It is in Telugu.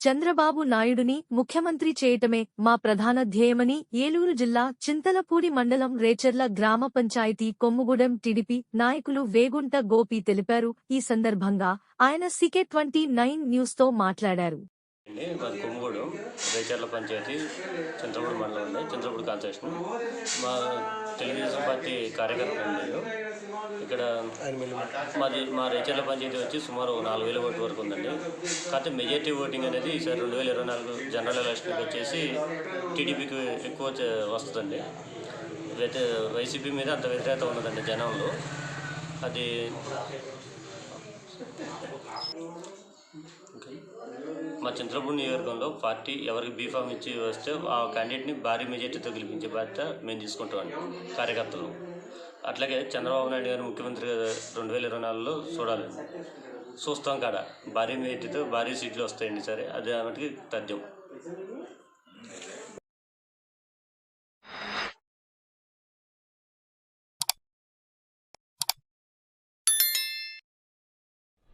Chandrababu నాయుడుని ముఖ్యమంత్రి చేయటమే మా ప్రధాన ధ్యేయమని ఏలూరు జిల్లా చింతలపూడి మండలం రేచర్ల గ్రామ పంచాయతీ కొమ్ముగూడెం టీడీపీ నాయకులు వేగుంట గోపి తెలిపారు. ఈ సందర్భంగా ఆయన సికే ట్వంటీ నైన్ న్యూస్తో మాట్లాడారు. అండి మాది కొమ్ముగూడు రేచర్ల పంచాయతీ చంద్రపూడి మండలం అండి. చంద్రపూడి కాన్స్టిట్యూషన్. మా తెలుగుదేశం పార్టీ కార్యకర్త ఇక్కడ మాది మా రేచర్ల పంచాయతీ వచ్చి సుమారు నాలుగు వేల ఓటు వరకు ఉందండి. కాకపోతే మెజార్టీ ఓటింగ్ అనేది ఈసారి రెండు వేల ఇరవై నాలుగు జనరల్ ఎలక్షన్కి వచ్చేసి టీడీపీకి ఎక్కువ వస్తుందండి. వ్యతి వైసీపీ మీద అంత వ్యతిరేకత ఉన్నదండి జనంలో. అది మా చంద్రపూడి నియోజకవర్గంలో పార్టీ ఎవరికి బీఫామ్ ఇచ్చి వస్తే ఆ క్యాండిడేట్ని భారీ మెజార్టీతో గెలిపించే బాధ్యత మేము తీసుకుంటామండి కార్యకర్తలు. అట్లాగే చంద్రబాబు నాయుడు గారు ముఖ్యమంత్రి రెండు వేల ఇరవై నాలుగులో చూడాలి. చూస్తాం కాడ. భారీ మెజార్టీతో భారీ సీట్లు వస్తాయండి సరే. అదే ఆమెకి తథ్యం.